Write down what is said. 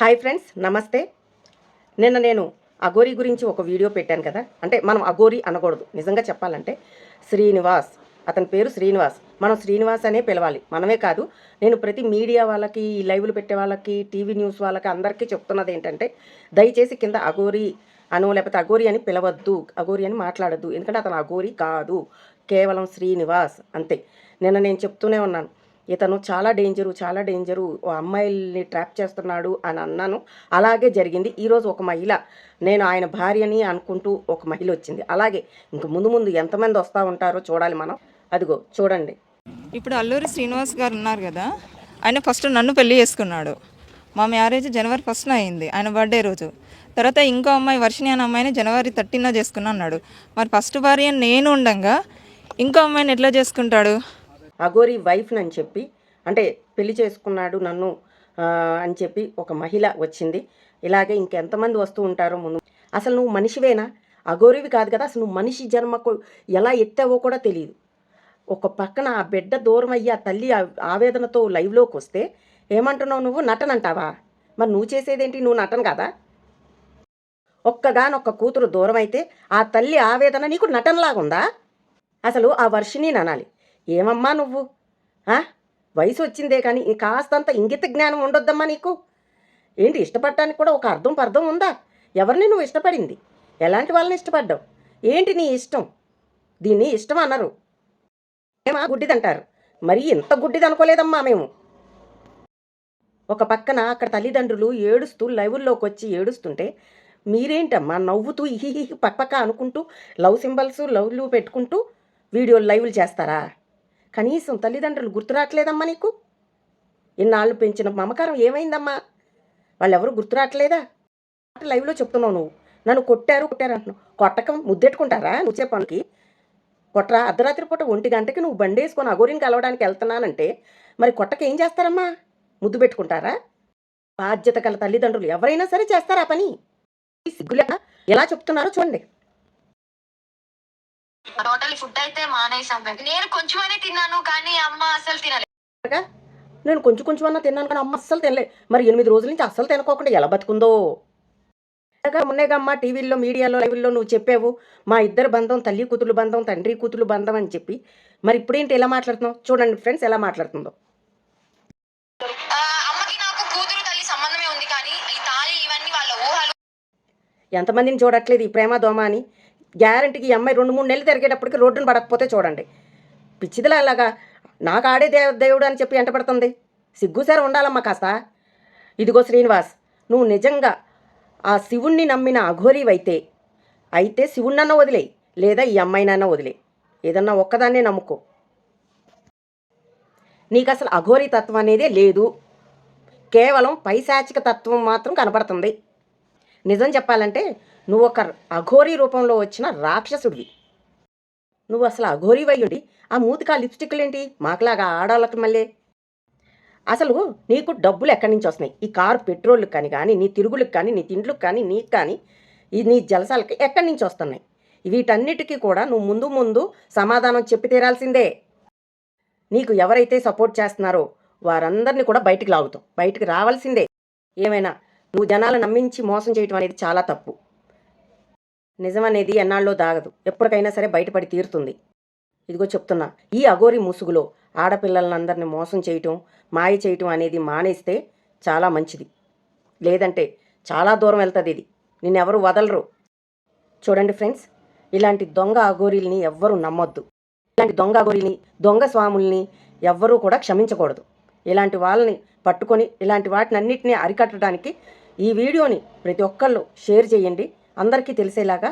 Hi friends నమస్తే. నిన్న నేను అఘోరి గురించి ఒక వీడియో పెట్టాను కదా. అంటే మనం అఘోరి అనకూడదు. నిజంగా చెప్పాలంటే శ్రీనివాస్ అతని పేరు శ్రీనివాస్. మనం శ్రీనివాస్ అనే పిలవాలి. మనమే కాదు నేను ప్రతి మీడియా వాళ్ళకి ఈ లైవ్లు పెట్టే వాళ్ళకి టీవీ న్యూస్ వాళ్ళకి అందరికీ చెప్తున్నది ఏంటంటే దయచేసి కింద అఘోరి అను లేకపోతే అఘోరి అని పిలవద్దు అఘోరి అని మాట్లాడద్దు. ఎందుకంటే అతను అఘోరి కాదు. కేవలం శ్రీనివాస్ అంతే. నిన్న నేను చెప్తూనే ఉన్నాను. ఇతను చాలా డేంజరు చాలా డేంజరు ఓ అమ్మాయిల్ని ట్రాప్ చేస్తున్నాడు అని అన్నాను. అలాగే జరిగింది. ఈరోజు ఒక మహిళ నేను ఆయన భార్యని అనుకుంటూ ఒక మహిళ వచ్చింది. అలాగే ఇంక ముందు ముందు ఎంతమంది వస్తూ ఉంటారో చూడాలి మనం. అదిగో చూడండి. ఇప్పుడు అల్లూరి శ్రీనివాస్ గారు ఉన్నారు కదా ఆయన ఫస్ట్ నన్ను పెళ్ళి చేసుకున్నాడు. మా మ్యారేజ్ జనవరి ఫస్ట్న అయింది ఆయన బర్త్డే రోజు. తర్వాత ఇంకో అమ్మాయి వర్షిణి అనే అమ్మాయిని జనవరి థర్టీన చేసుకున్నా అన్నాడు. మరి ఫస్ట్ భార్య నేను ఉండంగా ఇంకో అమ్మాయిని ఎట్లా చేసుకుంటాడు? అఘోరి వైఫ్ అని చెప్పి అంటే పెళ్ళి చేసుకున్నాడు నన్ను అని చెప్పి ఒక మహిళ వచ్చింది. ఇలాగే ఇంకెంతమంది వస్తూ ఉంటారో ముందు అసలు నువ్వు మనిషివేనా? అఘోరివి కాదు కదా అసలు నువ్వు మనిషి జన్మకు ఎలా ఎత్తావో కూడా తెలియదు ఒక పక్కన ఆ బిడ్డ దూరం అయ్యి ఆ తల్లి ఆవేదనతో లైవ్లోకి వస్తే ఏమంటున్నావు నువ్వు? నటన అంటావా మరి నువ్వు చేసేదేంటి? నువ్వు నటన కదా? ఒక్కగానొక్క కూతురు దూరం అయితే ఆ తల్లి ఆవేదన నీకు నటనలాగుందా? అసలు ఆ వర్షిని అనాలి. ఏమమ్మా నువ్వు? వయసు వచ్చిందే కానీ కాస్తంత ఇంగిత జ్ఞానం ఉండొద్దమ్మా నీకు? ఏంటి ఇష్టపడటానికి కూడా ఒక అర్థం పర్థం ఉందా? ఎవరిని నువ్వు ఇష్టపడింది? ఎలాంటి వాళ్ళని ఇష్టపడ్డావు? ఏంటి నీ ఇష్టం? దీన్ని ఇష్టం అన్నారు ఏమా గుడ్డిదంటారు? మరి ఇంత గుడ్డిది అనుకోలేదమ్మా మేము. ఒక పక్కన అక్కడ తల్లిదండ్రులు ఏడుస్తూ లైవుల్లోకి వచ్చి ఏడుస్తుంటే మీరేంటమ్మా నవ్వుతూ ఇహిహి పక్క అనుకుంటూ లవ్ సింబల్స్ లవ్లు పెట్టుకుంటూ వీడియోలు లైవ్లు చేస్తారా? కనీసం తల్లిదండ్రులు గుర్తురాట్లేదమ్మా నీకు? ఇన్నాళ్ళు పెంచిన మమకారం ఏమైందమ్మా? వాళ్ళెవరు గుర్తురాట్లేదా? లైవ్లో చెప్తున్నావు నువ్వు. నన్ను కొట్టారు కొట్టారు అంటున్నావు. కొట్టకం ముద్దెట్టుకుంటారా? నువ్వు చెప్పే పనికి? కొట్టరా అర్ధరాత్రి పూట ఒంటి గంటకి నువ్వు బండి వేసుకొని అగోరిని కలవడానికి వెళ్తున్నానంటే మరి కొట్టక ఏం చేస్తారమ్మా? ముద్దు పెట్టుకుంటారా? బాధ్యత గల తల్లిదండ్రులు ఎవరైనా సరే చేస్తారా పని? సిగ్గులేక ఎలా చెప్తున్నారో చూడండి. టోటల్ ఫుడ్ అయితే మానేసాం. నేను కొంచెమనే తిన్నాను కానీ అమ్మ అసలు తినలేదు నేను కొంచెం కొంచెం అన్నా తిన్నాను కానీ అమ్మ అస్సలు తినలే. మరి ఎనిమిది రోజుల నుంచి అస్సలు తినకోకుండా ఎలా బతుకుందో? మొన్నేగమ్మా టీవీల్లో మీడియాలో లైవ్లో నువ్వు చెప్పావు మా ఇద్దరు బంధం తల్లి కూతురు బంధం తండ్రి కూతురు బంధం అని చెప్పి. మరి ఇప్పుడేంటి ఎలా మాట్లాడుతున్నావు? చూడండి ఫ్రెండ్స్ ఎలా మాట్లాడుతుందో. ఆ, అమ్మకి నాకు కూతురు తల్లి సంబంధమే ఉంది కానీ ఈ తాళి ఇవన్నీ వాళ్ళ ఊహలు. ఎంతమందిని చూడట్లేదు ఈ ప్రేమ దోమ అని. గ్యారంటీకి ఈ అమ్మాయి రెండు మూడు నెలలు తిరిగేటప్పటికి రోడ్డును పడకపోతే చూడండి. పిచ్చిదిలా అలాగా నాకు ఆడే దేవ దేవుడు అని చెప్పి ఎంటపడుతుంది సిగ్గుసారి ఉండాలమ్మా కాస్త. ఇదిగో శ్రీనివాస్ నువ్వు నిజంగా ఆ శివుణ్ణి నమ్మిన అఘోరీవైతే అయితే శివుణ్ణన్న వదిలే లేదా ఈ అమ్మాయినన్నా వదిలే. ఏదన్నా ఒక్కదాన్నే నమ్ముకో. నీకు అసలు అఘోరీ తత్వం అనేదే లేదు. కేవలం పైశాచిక తత్వం మాత్రం కనపడుతుంది. నిజం చెప్పాలంటే నువ్వు ఒక అఘోరీ రూపంలో వచ్చిన రాక్షసుడివి. నువ్వు అసలు అఘోరీ వయ్యుడి ఆ మూతికా లిప్స్టిక్లు ఏంటి మాకులాగా ఆడాలకు మళ్ళీ. అసలు నీకు డబ్బులు ఎక్కడి నుంచి వస్తున్నాయి? ఈ కారు పెట్రోల్కి కానీ కానీ నీ తిరుగులకు కానీ నీ తిండ్లకు కానీ నీకు కానీ ఈ నీ జలసాలకి ఎక్కడి నుంచి వస్తున్నాయి? వీటన్నిటికీ కూడా నువ్వు ముందు ముందు సమాధానం చెప్పి తీరాల్సిందే. నీకు ఎవరైతే సపోర్ట్ చేస్తున్నారో వారందరినీ కూడా బయటికి లాగుతాం బయటికి రావాల్సిందే. ఏమైనా నువ్వు జనాలు నమ్మించి మోసం చేయటం అనేది చాలా తప్పు. నిజం అనేది ఎన్నాళ్ళలో దాగదు. ఎప్పటికైనా సరే బయటపడి తీరుతుంది. ఇదిగో చెప్తున్నా. ఈ అఘోరి ముసుగులో ఆడపిల్లలందరిని మోసం చేయటం మాయ చేయటం అనేది మానేస్తే చాలా మంచిది. లేదంటే చాలా దూరం వెళ్తుంది ఇది. నిన్నెవరు వదలరు. చూడండి ఫ్రెండ్స్ ఇలాంటి దొంగ అఘోరీల్ని ఎవ్వరూ నమ్మొద్దు. ఇలాంటి దొంగ అఘోరీని దొంగ స్వాముల్ని ఎవ్వరూ కూడా క్షమించకూడదు. ఇలాంటి వాళ్ళని పట్టుకొని ఇలాంటి వాటిని అన్నిటినీ అరికట్టడానికి ఈ వీడియోని ప్రతి ఒక్కళ్ళు షేర్ చేయండి. అందరికీ తెలిసేలాగా